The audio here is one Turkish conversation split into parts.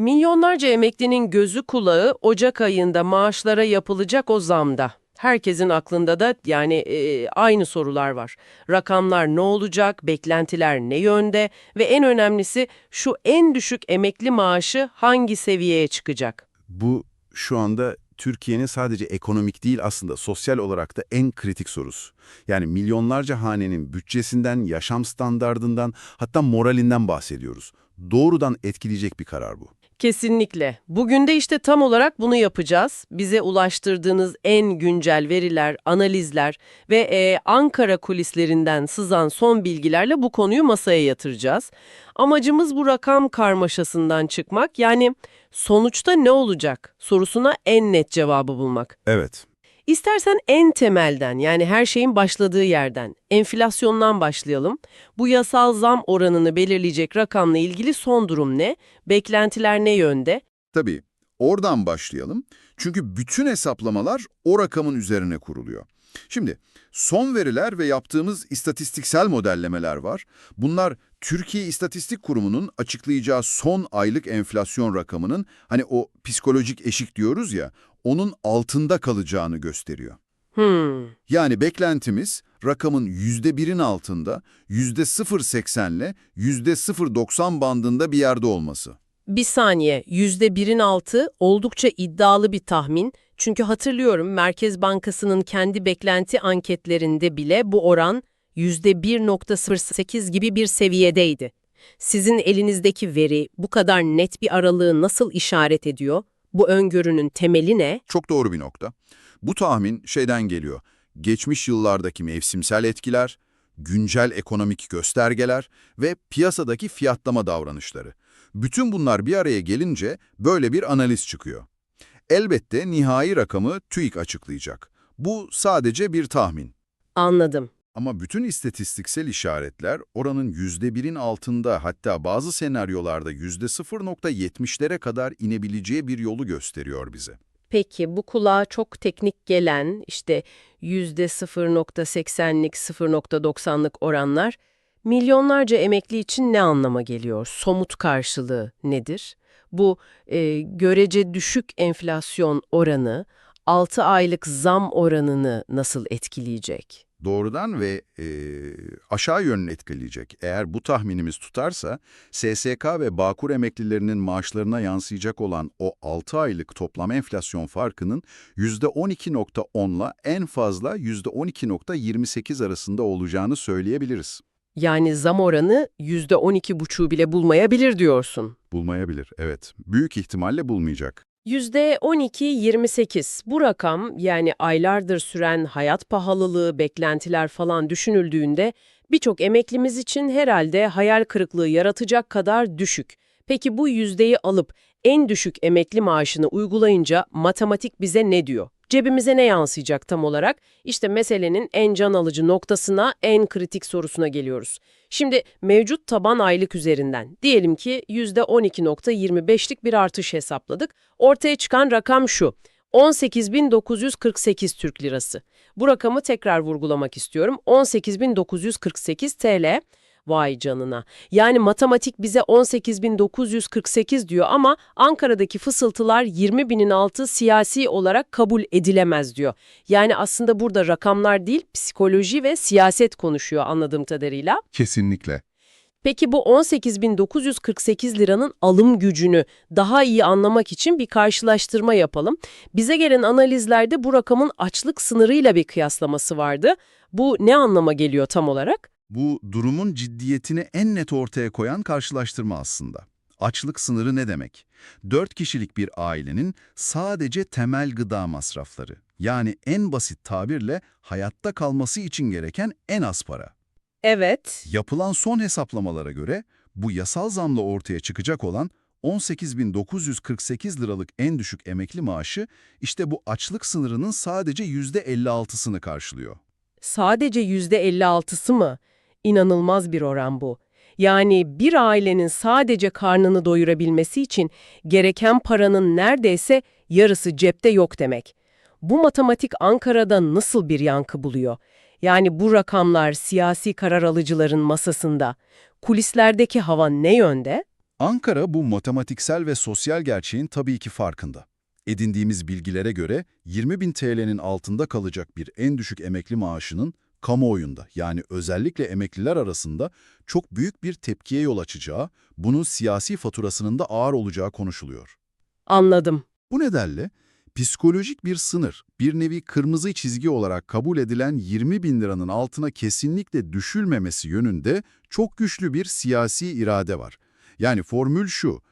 Milyonlarca emeklinin gözü kulağı Ocak ayında maaşlara yapılacak o zamda. Herkesin aklında da yani e, aynı sorular var. Rakamlar ne olacak, beklentiler ne yönde ve en önemlisi şu en düşük emekli maaşı hangi seviyeye çıkacak? Bu şu anda Türkiye'nin sadece ekonomik değil aslında sosyal olarak da en kritik sorusu. Yani milyonlarca hanenin bütçesinden, yaşam standardından hatta moralinden bahsediyoruz. Doğrudan etkileyecek bir karar bu. Kesinlikle. Bugün de işte tam olarak bunu yapacağız. Bize ulaştırdığınız en güncel veriler, analizler ve e, Ankara kulislerinden sızan son bilgilerle bu konuyu masaya yatıracağız. Amacımız bu rakam karmaşasından çıkmak yani sonuçta ne olacak sorusuna en net cevabı bulmak. Evet, İstersen en temelden yani her şeyin başladığı yerden, enflasyondan başlayalım. Bu yasal zam oranını belirleyecek rakamla ilgili son durum ne? Beklentiler ne yönde? Tabii, oradan başlayalım. Çünkü bütün hesaplamalar o rakamın üzerine kuruluyor. Şimdi, son veriler ve yaptığımız istatistiksel modellemeler var. Bunlar Türkiye İstatistik Kurumu'nun açıklayacağı son aylık enflasyon rakamının, hani o psikolojik eşik diyoruz ya, onun altında kalacağını gösteriyor. Hmm. Yani beklentimiz rakamın %1'in altında %0.80 ile %0.90 bandında bir yerde olması. Bir saniye, yüzde birin altı oldukça iddialı bir tahmin. Çünkü hatırlıyorum Merkez Bankası'nın kendi beklenti anketlerinde bile bu oran yüzde 1.08 gibi bir seviyedeydi. Sizin elinizdeki veri bu kadar net bir aralığı nasıl işaret ediyor? Bu öngörünün temeli ne? Çok doğru bir nokta. Bu tahmin şeyden geliyor. Geçmiş yıllardaki mevsimsel etkiler, güncel ekonomik göstergeler ve piyasadaki fiyatlama davranışları. Bütün bunlar bir araya gelince böyle bir analiz çıkıyor. Elbette nihai rakamı TÜİK açıklayacak. Bu sadece bir tahmin. Anladım. Ama bütün istatistiksel işaretler oranın %1'in altında hatta bazı senaryolarda %0.70'lere kadar inebileceği bir yolu gösteriyor bize. Peki bu kulağa çok teknik gelen işte yüzde 0.80'lik 0.90'lık oranlar milyonlarca emekli için ne anlama geliyor? Somut karşılığı nedir? Bu e, görece düşük enflasyon oranı 6 aylık zam oranını nasıl etkileyecek? Doğrudan ve e, aşağı yönlü etkileyecek. Eğer bu tahminimiz tutarsa, SSK ve Bağkur emeklilerinin maaşlarına yansıyacak olan o 6 aylık toplam enflasyon farkının %12.10'la en fazla %12.28 arasında olacağını söyleyebiliriz. Yani zam oranı %12,5'u bile bulmayabilir diyorsun. Bulmayabilir, evet. Büyük ihtimalle bulmayacak. %12-28 bu rakam yani aylardır süren hayat pahalılığı, beklentiler falan düşünüldüğünde birçok emeklimiz için herhalde hayal kırıklığı yaratacak kadar düşük. Peki bu yüzdeyi alıp en düşük emekli maaşını uygulayınca matematik bize ne diyor? Cebimize ne yansıyacak tam olarak? İşte meselenin en can alıcı noktasına, en kritik sorusuna geliyoruz. Şimdi mevcut taban aylık üzerinden diyelim ki %12.25'lik bir artış hesapladık. Ortaya çıkan rakam şu. 18.948 Türk Lirası. Bu rakamı tekrar vurgulamak istiyorum. 18.948 TL. Vay canına. Yani matematik bize 18.948 diyor ama Ankara'daki fısıltılar 20.000'in altı siyasi olarak kabul edilemez diyor. Yani aslında burada rakamlar değil psikoloji ve siyaset konuşuyor anladığım kadarıyla. Kesinlikle. Peki bu 18.948 liranın alım gücünü daha iyi anlamak için bir karşılaştırma yapalım. Bize gelen analizlerde bu rakamın açlık sınırıyla bir kıyaslaması vardı. Bu ne anlama geliyor tam olarak? Bu durumun ciddiyetini en net ortaya koyan karşılaştırma aslında. Açlık sınırı ne demek? 4 kişilik bir ailenin sadece temel gıda masrafları, yani en basit tabirle hayatta kalması için gereken en az para. Evet. Yapılan son hesaplamalara göre bu yasal zamla ortaya çıkacak olan 18.948 liralık en düşük emekli maaşı işte bu açlık sınırının sadece %56'sını karşılıyor. Sadece %56'sı mı? İnanılmaz bir oran bu. Yani bir ailenin sadece karnını doyurabilmesi için gereken paranın neredeyse yarısı cepte yok demek. Bu matematik Ankara'da nasıl bir yankı buluyor? Yani bu rakamlar siyasi karar alıcıların masasında. Kulislerdeki hava ne yönde? Ankara bu matematiksel ve sosyal gerçeğin tabii ki farkında. Edindiğimiz bilgilere göre 20 bin TL'nin altında kalacak bir en düşük emekli maaşının kamuoyunda yani özellikle emekliler arasında çok büyük bir tepkiye yol açacağı, bunun siyasi faturasının da ağır olacağı konuşuluyor. Anladım. Bu nedenle psikolojik bir sınır, bir nevi kırmızı çizgi olarak kabul edilen 20 bin liranın altına kesinlikle düşülmemesi yönünde çok güçlü bir siyasi irade var. Yani formül şu,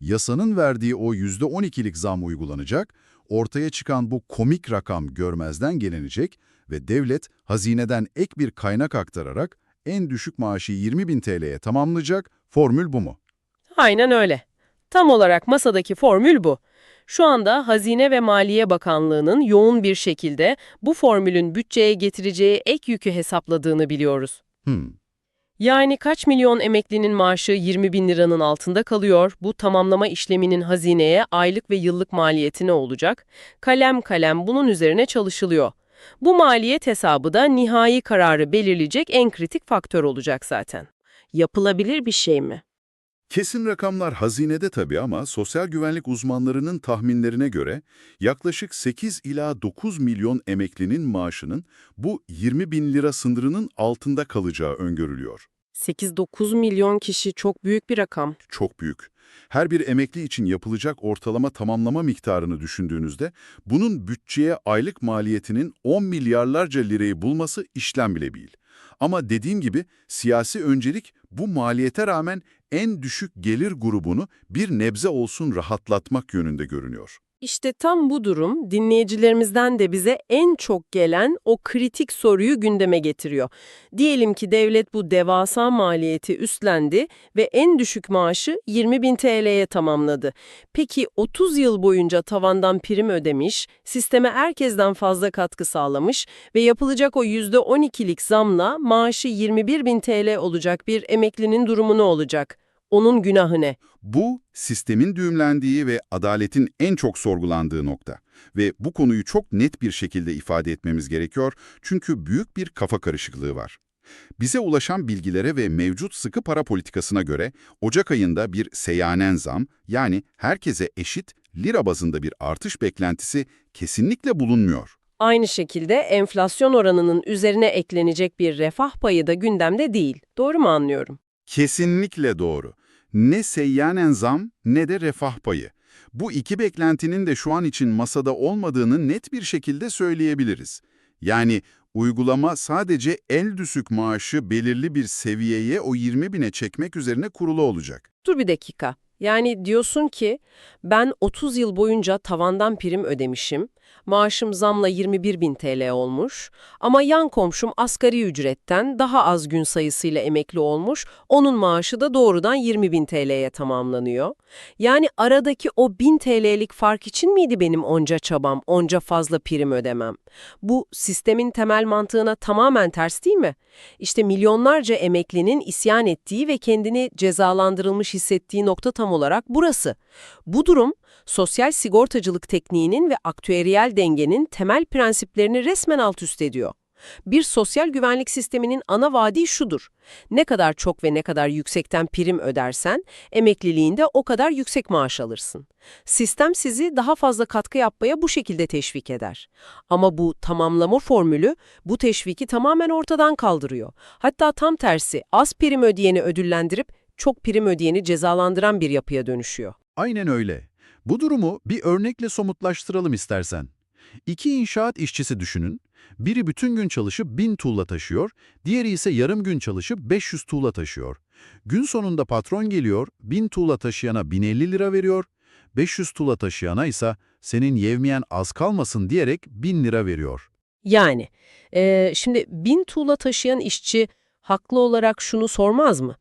yasanın verdiği o %12'lik zam uygulanacak, ortaya çıkan bu komik rakam görmezden gelinecek ve devlet hazineden ek bir kaynak aktararak en düşük maaşı 20 bin TL'ye tamamlayacak, formül bu mu? Aynen öyle. Tam olarak masadaki formül bu. Şu anda Hazine ve Maliye Bakanlığı'nın yoğun bir şekilde bu formülün bütçeye getireceği ek yükü hesapladığını biliyoruz. Hmm. Yani kaç milyon emeklinin maaşı 20 bin liranın altında kalıyor, bu tamamlama işleminin hazineye aylık ve yıllık maliyeti ne olacak? Kalem kalem bunun üzerine çalışılıyor. Bu maliyet hesabı da nihai kararı belirleyecek en kritik faktör olacak zaten. Yapılabilir bir şey mi? Kesin rakamlar hazinede tabii ama sosyal güvenlik uzmanlarının tahminlerine göre yaklaşık 8 ila 9 milyon emeklinin maaşının bu 20 bin lira sınırının altında kalacağı öngörülüyor. 8-9 milyon kişi çok büyük bir rakam. Çok büyük. Her bir emekli için yapılacak ortalama tamamlama miktarını düşündüğünüzde bunun bütçeye aylık maliyetinin 10 milyarlarca lirayı bulması işlem bile değil. Ama dediğim gibi siyasi öncelik bu maliyete rağmen en düşük gelir grubunu bir nebze olsun rahatlatmak yönünde görünüyor. İşte tam bu durum dinleyicilerimizden de bize en çok gelen o kritik soruyu gündeme getiriyor. Diyelim ki devlet bu devasa maliyeti üstlendi ve en düşük maaşı 20 bin TL'ye tamamladı. Peki 30 yıl boyunca tavandan prim ödemiş, sisteme herkesten fazla katkı sağlamış ve yapılacak o %12'lik zamla maaşı 21 bin TL olacak bir emeklinin durumu ne olacak? Onun günahı ne? Bu, sistemin düğümlendiği ve adaletin en çok sorgulandığı nokta. Ve bu konuyu çok net bir şekilde ifade etmemiz gerekiyor çünkü büyük bir kafa karışıklığı var. Bize ulaşan bilgilere ve mevcut sıkı para politikasına göre Ocak ayında bir seyyanen zam yani herkese eşit lira bazında bir artış beklentisi kesinlikle bulunmuyor. Aynı şekilde enflasyon oranının üzerine eklenecek bir refah payı da gündemde değil. Doğru mu anlıyorum? Kesinlikle doğru. Ne seyyanen zam ne de refah payı. Bu iki beklentinin de şu an için masada olmadığını net bir şekilde söyleyebiliriz. Yani uygulama sadece el düşük maaşı belirli bir seviyeye o 20 bine çekmek üzerine kurulu olacak. Dur bir dakika. Yani diyorsun ki ben 30 yıl boyunca tavandan prim ödemişim, maaşım zamla 21 bin TL olmuş ama yan komşum asgari ücretten daha az gün sayısıyla emekli olmuş, onun maaşı da doğrudan 20 bin TL'ye tamamlanıyor. Yani aradaki o 1000 TL'lik fark için miydi benim onca çabam, onca fazla prim ödemem? Bu sistemin temel mantığına tamamen ters değil mi? İşte milyonlarca emeklinin isyan ettiği ve kendini cezalandırılmış hissettiği nokta tam olarak burası. Bu durum, sosyal sigortacılık tekniğinin ve aktüeriyel dengenin temel prensiplerini resmen alt üst ediyor. Bir sosyal güvenlik sisteminin ana vaadi şudur. Ne kadar çok ve ne kadar yüksekten prim ödersen, emekliliğinde o kadar yüksek maaş alırsın. Sistem sizi daha fazla katkı yapmaya bu şekilde teşvik eder. Ama bu tamamlama formülü bu teşviki tamamen ortadan kaldırıyor. Hatta tam tersi az prim ödeyeni ödüllendirip çok prim ödeyeni cezalandıran bir yapıya dönüşüyor. Aynen öyle. Bu durumu bir örnekle somutlaştıralım istersen. İki inşaat işçisi düşünün. Biri bütün gün çalışıp 1000 tuğla taşıyor, diğeri ise yarım gün çalışıp 500 tuğla taşıyor. Gün sonunda patron geliyor, 1000 tuğla taşıyana 1050 lira veriyor, 500 tuğla taşıyana ise senin yevmiyen az kalmasın diyerek 1000 lira veriyor. Yani, eee, şimdi bin tuğla taşıyan işçi haklı olarak şunu sormaz mı?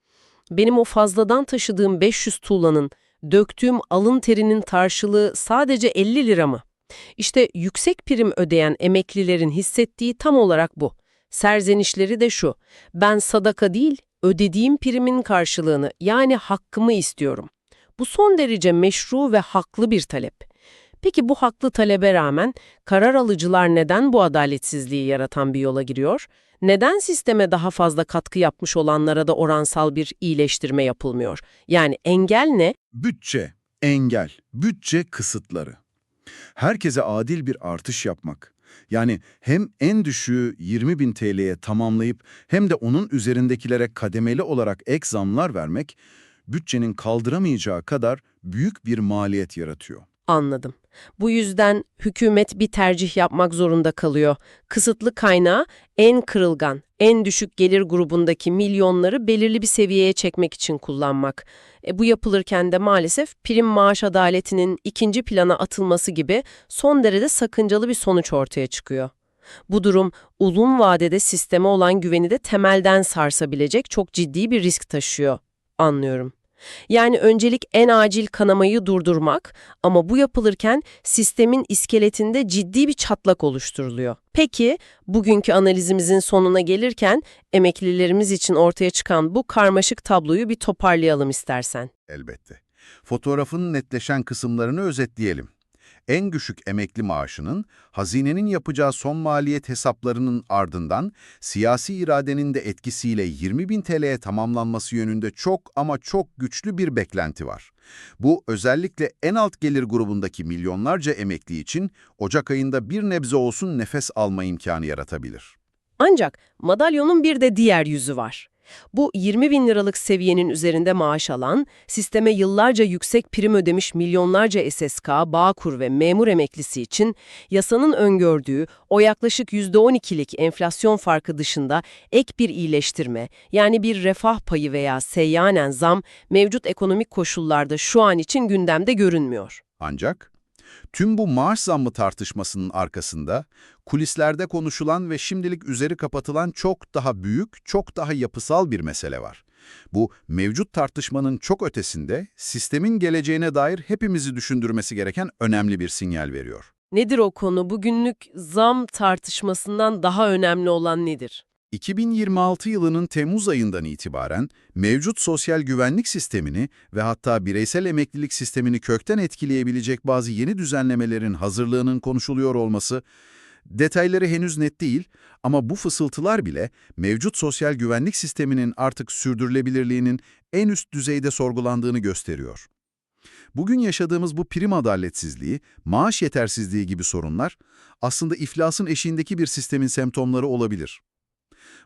Benim o fazladan taşıdığım 500 tuğlanın, döktüğüm alın terinin karşılığı sadece 50 lira mı? İşte yüksek prim ödeyen emeklilerin hissettiği tam olarak bu. Serzenişleri de şu, ben sadaka değil, ödediğim primin karşılığını yani hakkımı istiyorum. Bu son derece meşru ve haklı bir talep. Peki bu haklı talebe rağmen karar alıcılar neden bu adaletsizliği yaratan bir yola giriyor? Neden sisteme daha fazla katkı yapmış olanlara da oransal bir iyileştirme yapılmıyor? Yani engel ne? Bütçe, engel, bütçe kısıtları. Herkese adil bir artış yapmak. Yani hem en düşüğü 20 bin TL'ye tamamlayıp hem de onun üzerindekilere kademeli olarak ek zamlar vermek, bütçenin kaldıramayacağı kadar büyük bir maliyet yaratıyor. Anladım. Bu yüzden hükümet bir tercih yapmak zorunda kalıyor. Kısıtlı kaynağı en kırılgan, en düşük gelir grubundaki milyonları belirli bir seviyeye çekmek için kullanmak. E, bu yapılırken de maalesef prim maaş adaletinin ikinci plana atılması gibi son derece sakıncalı bir sonuç ortaya çıkıyor. Bu durum uzun vadede sisteme olan güveni de temelden sarsabilecek çok ciddi bir risk taşıyor. Anlıyorum. Yani öncelik en acil kanamayı durdurmak ama bu yapılırken sistemin iskeletinde ciddi bir çatlak oluşturuluyor. Peki bugünkü analizimizin sonuna gelirken emeklilerimiz için ortaya çıkan bu karmaşık tabloyu bir toparlayalım istersen. Elbette. Fotoğrafın netleşen kısımlarını özetleyelim. En düşük emekli maaşının, hazinenin yapacağı son maliyet hesaplarının ardından siyasi iradenin de etkisiyle 20 bin TL'ye tamamlanması yönünde çok ama çok güçlü bir beklenti var. Bu özellikle en alt gelir grubundaki milyonlarca emekli için Ocak ayında bir nebze olsun nefes alma imkanı yaratabilir. Ancak madalyonun bir de diğer yüzü var. Bu 20 bin liralık seviyenin üzerinde maaş alan, sisteme yıllarca yüksek prim ödemiş milyonlarca SSK, Bağkur ve memur emeklisi için yasanın öngördüğü o yaklaşık %12'lik enflasyon farkı dışında ek bir iyileştirme, yani bir refah payı veya seyyanen zam mevcut ekonomik koşullarda şu an için gündemde görünmüyor. Ancak tüm bu maaş zammı tartışmasının arkasında kulislerde konuşulan ve şimdilik üzeri kapatılan çok daha büyük, çok daha yapısal bir mesele var. Bu mevcut tartışmanın çok ötesinde sistemin geleceğine dair hepimizi düşündürmesi gereken önemli bir sinyal veriyor. Nedir o konu? Bugünlük zam tartışmasından daha önemli olan nedir? 2026 yılının Temmuz ayından itibaren mevcut sosyal güvenlik sistemini ve hatta bireysel emeklilik sistemini kökten etkileyebilecek bazı yeni düzenlemelerin hazırlığının konuşuluyor olması, detayları henüz net değil ama bu fısıltılar bile mevcut sosyal güvenlik sisteminin artık sürdürülebilirliğinin en üst düzeyde sorgulandığını gösteriyor. Bugün yaşadığımız bu prim adaletsizliği, maaş yetersizliği gibi sorunlar aslında iflasın eşiğindeki bir sistemin semptomları olabilir.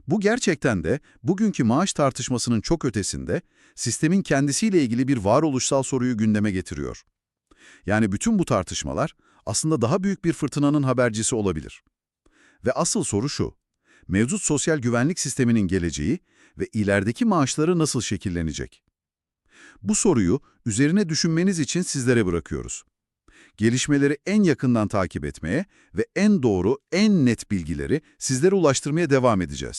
Bu gerçekten de bugünkü maaş tartışmasının çok ötesinde sistemin kendisiyle ilgili bir varoluşsal soruyu gündeme getiriyor. Yani bütün bu tartışmalar aslında daha büyük bir fırtınanın habercisi olabilir. Ve asıl soru şu, mevcut sosyal güvenlik sisteminin geleceği ve ilerideki maaşları nasıl şekillenecek? Bu soruyu üzerine düşünmeniz için sizlere bırakıyoruz. Gelişmeleri en yakından takip etmeye ve en doğru, en net bilgileri sizlere ulaştırmaya devam edeceğiz.